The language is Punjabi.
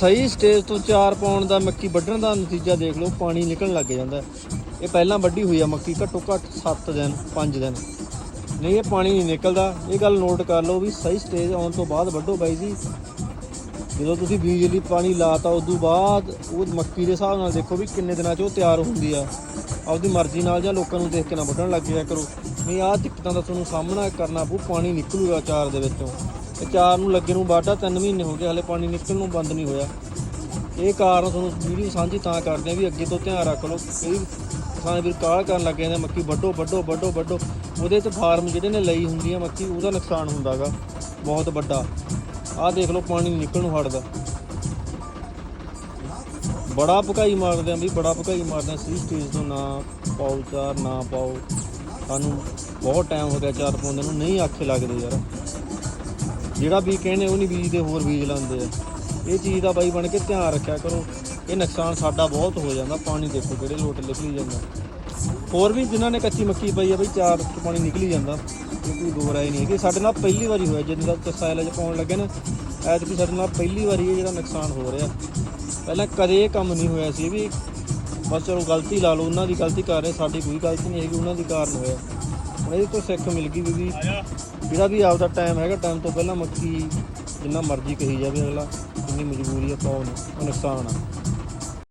ਸਹੀ ਸਟੇਜ ਤੋਂ ਚਾਰ ਪਾਉਣ ਦਾ ਮੱਕੀ ਵੱਢਣ ਦਾ ਨਤੀਜਾ ਦੇਖ ਲਓ, ਪਾਣੀ ਨਿਕਲਣ ਲੱਗ ਜਾਂਦਾ। ਇਹ ਪਹਿਲਾਂ ਵੱਢੀ ਹੋਈ ਆ ਮੱਕੀ, ਘੱਟੋ ਘੱਟ 7 ਦਿਨ 5 ਦਿਨ। ਨਹੀਂ, ਇਹ ਪਾਣੀ ਨਹੀਂ ਨਿਕਲਦਾ। ਇਹ ਗੱਲ ਨੋਟ ਕਰ ਲਓ ਵੀ ਸਹੀ ਸਟੇਜ ਆਉਣ ਤੋਂ ਬਾਅਦ ਵੱਢੋ ਬਾਈ ਜੀ। ਜਦੋਂ ਤੁਸੀਂ ਬੀਜ ਲਈ ਪਾਣੀ ਲਾਤਾ, ਉਦੋਂ ਬਾਅਦ ਉਹ ਮੱਕੀ ਦੇ ਹਿਸਾਬ ਨਾਲ ਦੇਖੋ ਵੀ ਕਿੰਨੇ ਦਿਨਾਂ 'ਚ ਉਹ ਤਿਆਰ ਹੁੰਦੀ ਆ। ਆਪਦੀ ਮਰਜ਼ੀ ਨਾਲ ਜਾਂ ਲੋਕਾਂ ਨੂੰ ਦੇਖ ਕੇ ਨਾ ਵੱਢਣ ਲੱਗ ਜਾਇਆ ਕਰੋ। ਨਹੀਂ, ਆਹ ਦਿੱਕਤਾਂ ਦਾ ਤੁਹਾਨੂੰ ਸਾਹਮਣਾ ਕਰਨਾ ਪਊ, ਪਾਣੀ ਨਿਕਲੂਗਾ ਚਾਰ ਦੇ ਵਿੱਚੋਂ। ਤੇ ਚਾਰ ਨੂੰ ਲੱਗੇ ਨੂੰ ਵਾਢਾ 3 ਮਹੀਨੇ ਹੋ ਗਏ, ਹਲੇ ਪਾਣੀ ਨਿਕਲਣ ਨੂੰ ਬੰਦ ਨਹੀਂ ਹੋਇਆ। ਇਹ ਕਾਰਨ ਤੁਹਾਨੂੰ ਵੀਡੀਓ ਸਾਂਝੀ ਤਾਂ ਕਰਦੇ ਆ ਵੀ ਅੱਗੇ ਤੋਂ ਧਿਆਨ ਰੱਖ ਲਓ। ਕਈ ਕਿਸਾਨ ਵੀਰ ਕਾਲ ਕਰਨ ਲੱਗ ਜਾਂਦੇ ਮੱਕੀ ਵੱਢੋ ਵੱਢੋ ਵੱਢੋ ਵੱਢੋ। ਉਹਦੇ ਤੇ ਫਾਰਮ ਜਿਹੜੇ ਨੇ ਲਈ ਹੁੰਦੀ ਆ ਮੱਕੀ, ਉਹਦਾ ਨੁਕਸਾਨ ਹੁੰਦਾਗਾ, ਬਹੁਤ ਵੱਡਾ। ਆਹ ਦੇਖ ਲਓ, ਪਾਣੀ ਨਿਕਲਣ ਨੂੰ ਹਟਦਾ। ਬੜਾ ਭਕਾਈ ਮਾਰਦੇ ਆ ਵੀ, ਬੜਾ ਭਕਾਈ ਮਾਰਦੇ ਆ। ਸਹੀ ਸਟੇਜ ਤੋਂ ਨਾ ਪਾਓ, ਚਾਰ ਨਾ ਪਾਓ। ਸਾਨੂੰ ਬਹੁਤ ਟਾਈਮ ਹੋ ਗਿਆ ਚਾਰ ਪਾਉਂਦੇ ਨੂੰ। ਨਹੀਂ, ਆਖੇ ਲੱਗਦੇ ਯਾਰ। ਜਿਹੜਾ ਵੀ ਕਹਿੰਦੇ ਉਹ ਨਹੀਂ ਬੀਜਦੇ ਹੋਰ ਬੀਜ ਲਾਉਂਦੇ ਆ। ਇਹ ਚੀਜ਼ ਦਾ ਬਾਈ ਬਣ ਕੇ ਧਿਆਨ ਰੱਖਿਆ ਕਰੋ। ਇਹ ਨੁਕਸਾਨ ਸਾਡਾ ਬਹੁਤ ਹੋ ਜਾਂਦਾ, ਪਾਣੀ ਦੇਖੋ ਕਿਹੜੇ ਲੋਟ ਨਿਕਲੀ ਜਾਂਦਾ। ਹੋਰ ਵੀ ਜਿਨ੍ਹਾਂ ਨੇ ਕੱਚੀ ਮੱਕੀ ਪਈ ਆ, ਬਈ ਚਾਰ ਚ ਪਾਣੀ ਨਿਕਲੀ ਜਾਂਦਾ। ਇਹ ਕੋਈ ਦੋ ਰਾਏ ਨਹੀਂ ਹੈਗੀ। ਸਾਡੇ ਨਾਲ ਪਹਿਲੀ ਵਾਰੀ ਹੋਇਆ ਜਿੰਦਾ ਚਸਾਇਲਾ ਚ ਪਾਉਣ ਲੱਗੇ ਨਾ। ਐਤਕੀ ਸਾਡੇ ਨਾਲ ਪਹਿਲੀ ਵਾਰੀ ਇਹ ਜਿਹੜਾ ਨੁਕਸਾਨ ਹੋ ਰਿਹਾ। ਪਹਿਲਾਂ ਕਦੇ ਇਹ ਕੰਮ ਨਹੀਂ ਹੋਇਆ ਸੀ ਵੀ ਬਸ ਚਲੋ ਗਲਤੀ ਲਾ ਲਓ, ਉਹਨਾਂ ਦੀ ਗਲਤੀ ਕਰ ਰਹੇ, ਸਾਡੀ ਕੋਈ ਗਲਤੀ ਨਹੀਂ ਹੈਗੀ, ਉਹਨਾਂ ਦੀ ਕਾਰਨ ਹੋਇਆ। ਹੁਣ ਇਹਦੇ ਤੋਂ ਸਿੱਖ ਮਿਲ ਗਈ ਵੀ ਜਿਹੜਾ ਵੀ ਆਪਦਾ ਟਾਈਮ ਹੈਗਾ ਟਾਈਮ ਤੋਂ ਪਹਿਲਾਂ ਮੱਕੀ ਜਿੰਨਾ ਮਰਜ਼ੀ ਕਹੀ ਜਾਵੇ ਅਗਲਾ, ਜਿੰਨੀ ਮਜਬੂਰੀ ਆ ਪਾਉਣ ਉਹ ਨੁਕਸਾਨ ਆ।